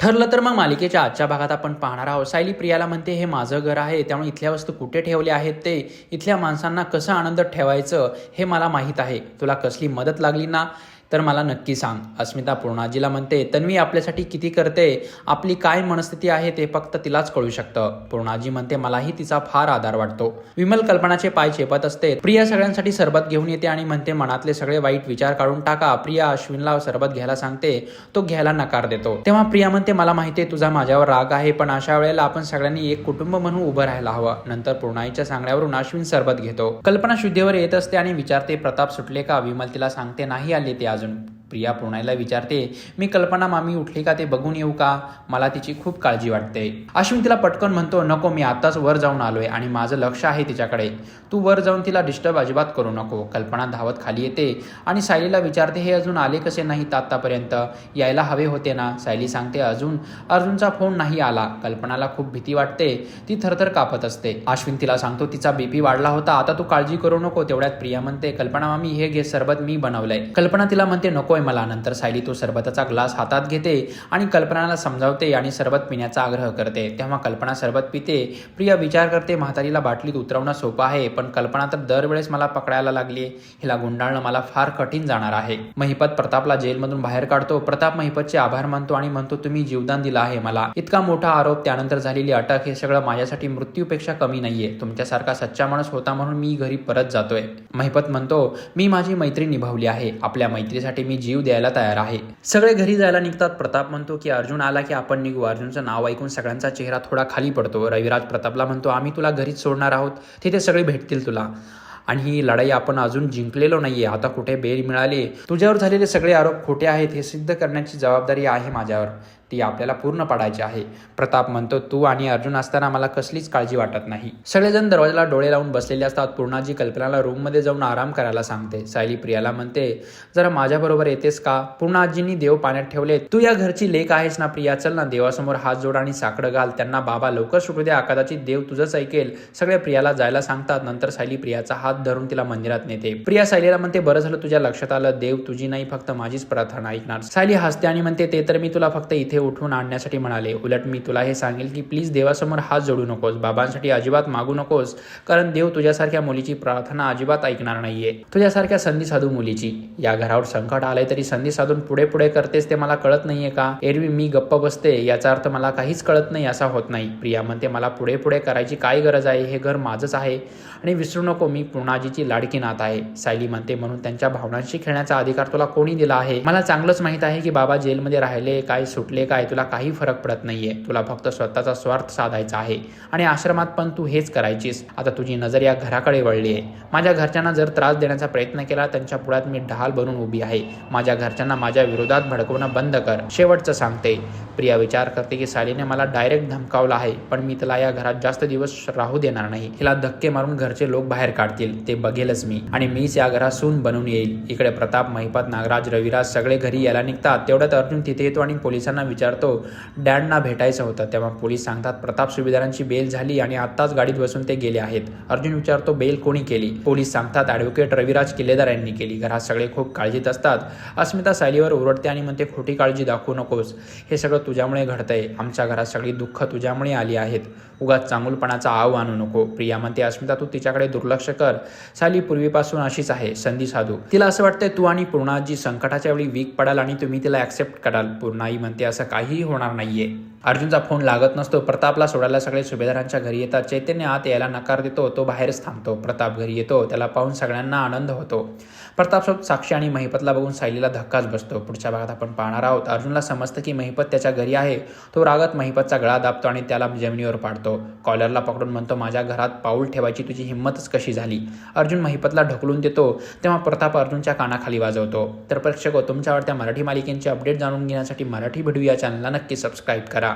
ठरलं तर मग मालिकेच्या आजच्या भागात आपण पाहणार आहोत. सायली प्रियाला म्हणते हे माझं घर आहे त्यामुळे इथल्या वस्तू कुठे ठेवल्या आहेत ते? इथल्या माणसांना कसं आनंदात ठेवायचं हे मला माहीत आहे. तुला कसली मदत लागली ना? तर मला नक्की सांग. अस्मिता पूर्णाजीला म्हणते तन्वी आपल्यासाठी किती करते? आपली काय मनस्थिती आहे ते फक्त तिलाच कळू शकतं. पूर्णाजी म्हणते मलाही तिचा फार आधार वाटतो. विमल कल्पनाचे पाय चेपत असते. प्रिया सगळ्यांसाठी सरबत घेऊन येते आणि म्हणते मनातले सगळे वाईट विचार काढून टाका. प्रिया अश्विनला सरबत घ्यायला सांगते तो घ्यायला नकार देतो. तेव्हा प्रिया म्हणते मला माहिती आहे तुझा माझ्यावर राग आहे पण अशा वेळेला आपण सगळ्यांनी एक कुटुंब म्हणून उभं राहायला हवं. नंतर पूर्णाईच्या सांगण्यावरून अश्विन सरबत घेतो. कल्पना शुद्धीवर येत असते आणि विचारते प्रताप सुटले का? विमल तिला सांगते नाही आले ते अजून प्रिया पूर्णाईला विचारते मी कल्पना मामी उठली का ते बघून येऊ का? मला तिची खूप काळजी वाटते. अश्विन तिला पटकन म्हणतो नको मी आताच वर जाऊन आलोय आणि माझं लक्ष आहे तिच्याकडे. तू वर जाऊन तिला डिस्टर्ब अजिबात करू नको. कल्पना धावत खाली येते आणि सायलीला विचारते हे अजून आले कसे नाहीत आत्तापर्यंत? यायला हवे होते ना? सायली सांगते अजून अर्जुनचा फोन नाही आला. कल्पनाला खूप भीती वाटते ती थरथर कापत असते. अश्विन तिला सांगतो तिचा बीपी वाढला होता आता तू काळजी करू नको तेवढ्यात प्रिया म्हणते कल्पना मामी हे घे सरबत मी बनवलंय. कल्पना तिला म्हणते नको नकोय मला. नंतर सायली तो सरबताचा ग्लास हातात घेते आणि कल्पनाला समजावते आणि सरबत पिण्याचा आग्रह करते. तेव्हा कल्पना सरबत पिते. प्रिया विचार करते म्हातारीला बाटलीत उतरवणं सोपं आहे पण कल्पना तर दरवेळेस मला पकडायला लागली हिला गुंडाळणं मला फार कठीण जाणार आहे. महिपत प्रतापला जेलमधून बाहेर काढतो. प्रताप महिपतचे आभार मानतो आणि म्हणतो तुम्ही जीवदान दिलं आहे मला. इतका मोठा आरोप त्यानंतर झालेली अटक हे सगळं माझ्यासाठी मृत्यूपेक्षा कमी नाहीये. तुमच्यासारखा सच्चा माणूस होता म्हणून मी घरी परत जातोय. महिपत म्हणतो मी माझी मैत्री निभावली आहे. आपल्या मैत्रीसाठी मी जीव द्यायला तयार आहे. सगळे घरी जायला निघतात. प्रताप म्हणतो की अर्जुन आला की आपण निघू. अर्जुनचं नाव ऐकून सगळ्यांचा चेहरा थोडा खाली पडतो. रविराज प्रतापला म्हणतो आम्ही तुला घरीच सोडणार आहोत. तिथे सगळे भेटतील तुला. आणि ही लढाई आपण अजून जिंकलेलो नाहीये. आता कुठे बेल मिळाली? तुझ्यावर झालेले सगळे आरोप खोटे आहेत. हे सिद्ध करण्याची जबाबदारी आहे माझ्यावर. ती आपल्याला पूर्ण पाडायची आहे. प्रताप म्हणतो तू आणि अर्जुन असताना मला कसलीच काळजी वाटत नाही. सगळेजण दरवाजाला डोळे लावून बसलेले असतात. पूर्णाजी कल्पनाला रूममध्ये जाऊन आराम करायला सांगते. सायली प्रियाला म्हणते जरा माझ्याबरोबर येतेस का? पूर्णाजींनी देव पाण्यात ठेवले. तू या घरची लेख आहेस ना प्रिया? चल ना देवासमोर हात जोड आणि साकडं घाल. त्यांना बाबा लवकर सुटू द्या कदाचित देव तुझंच ऐकेल. सगळे प्रियाला जायला सांगतात. नंतर सायली प्रियाचा हात धरून तिला मंदिरात नेते. प्रिया सायलीला म्हणते बरं झालं तुझ्या लक्षात आलं. देव तुझी नाही फक्त माझीच प्रार्थना ऐकणार. सायली हसते आणि म्हणते ते तर मी तुला फक्त इथे उठवून आणण्यासाठी म्हणाले उलट मी तुला हे सांगेल की प्लीज देवासमोर हात जोडू नकोस बाबांसाठी अजिबात मागू नकोस कारण देव तुझ्यासारख्या मुलीची प्रार्थना अजिबात ऐकणार नाहीये. तुझ्यासारख्या संधी साधू मुलीची. या घरावर संकट आलंय तरी संधी साधून पुढे पुढे करतेस ते मला कळत नाहीये का? एरवी मी गप्प बसते याचा अर्थ मला काहीच कळत नाही असा होत नाही. प्रिया म्हणते मला पुढे पुढे करायची काय गरज आहे? हे घर माझंच आहे आणि विसरू नको मी पूर्णाजीची लाडकी नात आहे. सायली म्हणते म्हणून त्यांच्या भावनांशी खेळण्याचा अधिकार तुला कोणी दिला आहे? मला चांगलंच माहीत आहे की बाबा जेलमध्ये राहिले काय सुटले काय तुला काही फरक पडत नाहीये. तुला फक्त स्वतःचा स्वार्थ साधायचा आहे. आणि आश्रमात पण तू हेच करायचीस. आता तुझी नजर या घराकडे वळली आहे. माझ्या घरच्यांना जर त्रास देण्याचा प्रयत्न केला त्यांच्या पुढ्यात मी ढाल बनून उभी आहे. माझ्या घरच्यांना माझ्या विरोधात भडकवणं बंद कर शेवटचं सांगते. प्रिया विचार करते की सालीने मला डायरेक्ट धमकावलं आहे पण मी तिला या घरात जास्त दिवस राहू देणार नाही. हिला धक्के मारून घरचे लोक बाहेर काढतील ते बघेलच मी. आणि मीच या घरात सून बनून येईल. इकडे प्रताप महिपत नागराज रविराज सगळे घरी यायला निघतात. तेवढ्यात अर्जुन तिथे येतो आणि पोलिसांना विचारतो डॅडना भेटायचं होतं तेव्हा पोलीस सांगतात प्रताप सुभेदारांची बेल झाली आणि आत्ताच गाडीत बसून ते गेले आहेत. अर्जुन विचारतो बेल कोणी केली? पोलीस सांगतात ॲडव्होकेट रविराज किल्लेदार यांनी केली. घरात सगळे खूप काळजीत असतात. अस्मिता सायलीवर ओरडते आणि म्हणते खोटी काळजी दाखवू नकोस. हे सगळं तुझ्यामुळे घडतंय. आमच्या घरात सगळी दुःख तुझ्यामुळे आली आहेत. उगाच चांगुलपणाचा आव आणू नको. प्रिया म्हणते अस्मिता तू तिच्याकडे दुर्लक्ष कर. साली पूर्वीपासून अशीच आहे. संधी साधू. तिला असं वाटतंय तू आणि पूर्णाजी संकटाच्या वेळी वीक पडाल आणि तुम्ही तिला ऍक्सेप्ट कराल. पूर्णाई म्हणते असं काहीही होणार नाहीये. अर्जुनचा फोन लागत नसतो. प्रतापला सोडायला सगळे सुभेदारांच्या घरी येतात. चैतन्य आत यायला नकार देतो. तो बाहेरच थांबतो. प्रताप घरी येतो. त्याला पाहून सगळ्यांना आनंद होतो. प्रतापसोबत साक्षी आणि महिपतला बघून सायलीला धक्काच बसतो. पुढच्या भागात आपण पाहणार आहोत. अर्जुनला समजतं की महिपत त्याच्या घरी आहे. तो रागात महिपतचा गळा दाबतो आणि त्याला जमिनीवर पाडतो. कॉलरला पकडून म्हणतो माझ्या घरात पाऊल ठेवायची तुझी हिंमतच कशी झाली? अर्जुन महिपतला ढकलून देतो. तेव्हा प्रताप अर्जुनच्या कानाखाली वाजवतो. तर प्रेक्षक हो, तुमच्या आवडत्या मराठी मालिकेंचे अपडेट जाणून घेण्यासाठी मराठी व्हिडिओ या चॅनलला नक्की सबस्क्राईब करा.